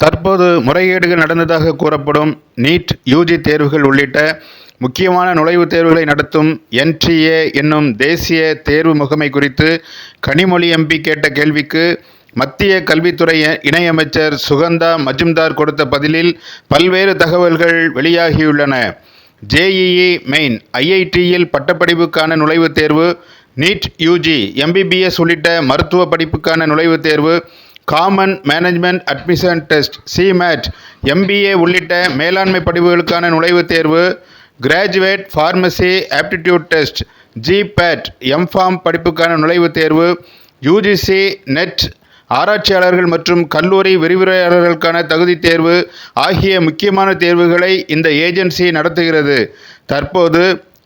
தற்போது முறைகேடுகள் நடந்ததாக கூறப்படும் நீட் யூஜி தேர்வுகள் உள்ளிட்ட முக்கியமான நுழைவுத் தேர்வுகளை நடத்தும் என்டிஏ என்னும் தேசிய தேர்வு முகமை குறித்து கனிமொழி எம்பி கேட்ட கேள்விக்கு மத்திய கல்வித்துறை இணையமைச்சர் சுகந்தா மஜும்தார் கொடுத்த பதிலில் பல்வேறு தகவல்கள் வெளியாகியுள்ளன. ஜேஇஇ மெயின் ஐஐடியில் பட்டப்படிப்புக்கான நுழைவுத் தேர்வு நீட் யூஜி எம்பிபிஎஸ் உள்ளிட்ட மருத்துவ படிப்புக்கான நுழைவுத் தேர்வு common management admission test CMAT MBA உள்ளிட்ட மேலாண்மை படிப்புகளுக்கான நுழைவுத் தேர்வு graduate pharmacy aptitude test GPAT M Pharm படிப்புக்கான நுழைவுத் தேர்வு யூஜிசி நெட் ஆராய்ச்சியாளர்கள் மற்றும் கல்லூரி விரிவுரையாளர்களுக்கான தகுதித் தேர்வு ஆகிய முக்கியமான தேர்வுகளை இந்த ஏஜென்சி நடத்துகிறது. தற்போது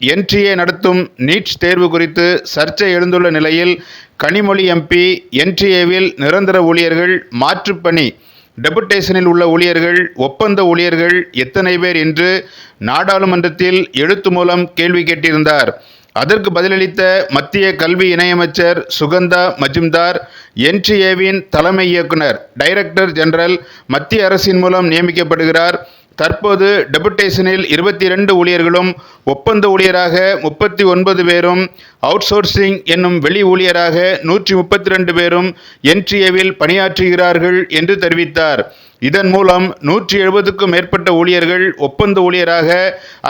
என்டிஏ நடத்தும் நீட் தேர்வு குறித்து சர்ச்சை எழுந்துள்ள நிலையில் கனிமொழி எம்பி என்டிஏவில் நிரந்தர ஊழியர்கள் மாற்றுப்பணி டெபுடேஷனில் உள்ள ஊழியர்கள் ஒப்பந்த ஊழியர்கள் எத்தனை பேர் என்று நாடாளுமன்றத்தில் எழுத்து மூலம் கேள்வி கேட்டிருந்தார். அதற்கு பதிலளித்த மத்திய கல்வி இணையமைச்சர் சுகந்தா மஜும்தார் என்டிஏவின் தலைமை இயக்குனர் டைரக்டர் ஜெனரல் மத்திய அரசின் மூலம் நியமிக்கப்படுகிறார். தற்போது டெபுடேஷனில் இருபத்தி இரண்டு ஊழியர்களும் ஒப்பந்த ஊழியராக முப்பத்தி ஒன்பது பேரும் அவுட்சோர்சிங் என்னும் வெளி ஊழியராக நூற்றி முப்பத்தி ரெண்டு பேரும் என்டிஏவில் பணியாற்றுகிறார்கள் என்று தெரிவித்தார். இதன் மூலம் நூற்றி எழுபதுக்கும் மேற்பட்ட ஊழியர்கள் ஒப்பந்த ஊழியராக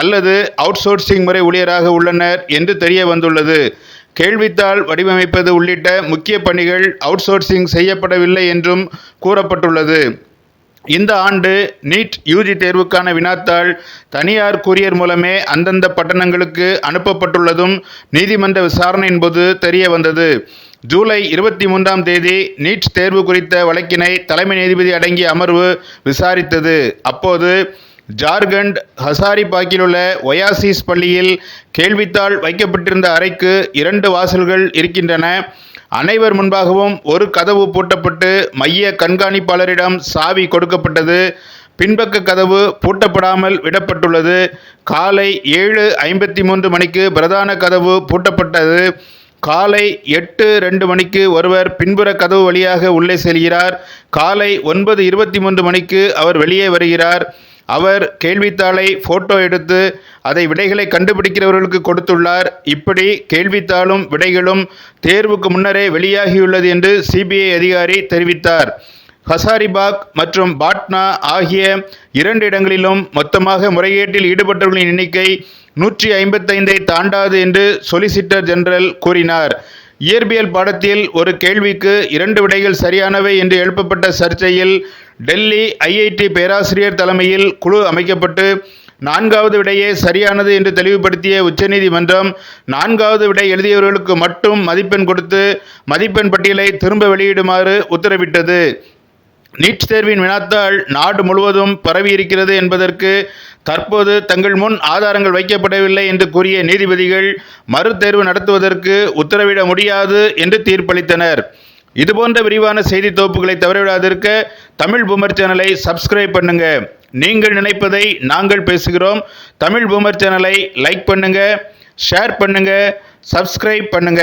அல்லது அவுட்சோர்சிங் முறை ஊழியராக உள்ளனர் என்று தெரிய வந்துள்ளது கேள்வித்தாள் வடிவமைப்பது உள்ளிட்ட முக்கிய பணிகள் அவுட்சோர்சிங் செய்யப்படவில்லை என்றும் கூறப்பட்டுள்ளது. இந்த ஆண்டு நீட் யூஜி தேர்வுக்கான வினாத்தாள் தனியார் கூரியர் மூலமே அந்தந்த பட்டணங்களுக்கு அனுப்பப்பட்டுள்ளதும் நீதிமன்ற விசாரணையின் போது தெரிய வந்தது. ஜூலை இருபத்தி மூன்றாம் தேதி நீட் தேர்வு குறித்த வழக்கினை தலைமை நீதிபதி அடங்கிய அமர்வு விசாரித்தது. அப்போது ஜார்க்கண்ட் ஹசாரிபாக்கில் உள்ள ஒயாசிஸ் பள்ளியில் கேள்வித்தாள் வைக்கப்பட்டிருந்த அறைக்கு இரண்டு வாசல்கள் இருக்கின்றன. அனைவர் முன்பாகவும் ஒரு கதவு பூட்டப்பட்டு மைய கண்காணிப்பாளரிடம் சாவி கொடுக்கப்பட்டது. பின்பக்க கதவு பூட்டப்படாமல் விடப்பட்டுள்ளது. காலை ஏழு ஐம்பத்தி மூன்று மணிக்கு பிரதான கதவு பூட்டப்பட்டது. காலை எட்டு ரெண்டு மணிக்கு ஒருவர் பின்புற கதவு வழியாக உள்ளே செல்கிறார். காலை ஒன்பது இருபத்தி மூன்று மணிக்கு அவர் வெளியே வருகிறார். அவர் கேள்வித்தாளை போட்டோ எடுத்து அதை விடைகளை கண்டுபிடிக்கிறவர்களுக்கு கொடுத்துள்ளார். இப்படி கேள்வித்தாளும் விடைகளும் தேர்வுக்கு முன்னரே வெளியாகியுள்ளது என்று சிபிஐ அதிகாரி தெரிவித்தார். ஹசாரிபாக் மற்றும் பாட்னா ஆகிய இரண்டு இடங்களிலும் மொத்தமாக முறைகேட்டில் ஈடுபட்டவர்களின் எண்ணிக்கை நூற்றி ஐம்பத்தைந்தை தாண்டாது என்று சொலிசிட்டர் ஜெனரல் கூறினார். இயற்பியல் பாடத்தில் ஒரு கேள்விக்கு இரண்டு விடைகள் சரியானவை என்று எழுப்பப்பட்ட சர்ச்சையில் டெல்லி ஐஐடி பேராசிரியர் தலைமையில் குழு அமைக்கப்பட்டு நான்காவது விடையே சரியானது என்று தெளிவுபடுத்திய உச்சநீதிமன்றம் நான்காவது விடை எழுதியவர்களுக்கு மட்டும் மதிப்பெண் கொடுத்து மதிப்பெண் பட்டியலை திரும்ப வெளியிடுமாறு உத்தரவிட்டது. நீட் தேர்வின் வினாத்தாள் நாடு முழுவதும் பரவியிருக்கிறது என்பதற்கு தற்போது தங்கள் முன் ஆதாரங்கள் வைக்கப்படவில்லை என்று கூறிய நீதிபதிகள் மறுதேர்வு நடத்துவதற்கு உத்தரவிட முடியாது என்று தீர்ப்பளித்தனர். இதுபோன்ற விரிவான செய்தி தொகுப்புகளை தவறவிடாதிருக்க தமிழ் பூமர் சேனலை சப்ஸ்கிரைப் பண்ணுங்க. நீங்கள் நினைப்பதை நாங்கள் பேசுகிறோம். தமிழ் பூமர் சேனலை லைக் பண்ணுங்க ஷேர் பண்ணுங்க சப்ஸ்கிரைப் பண்ணுங்க.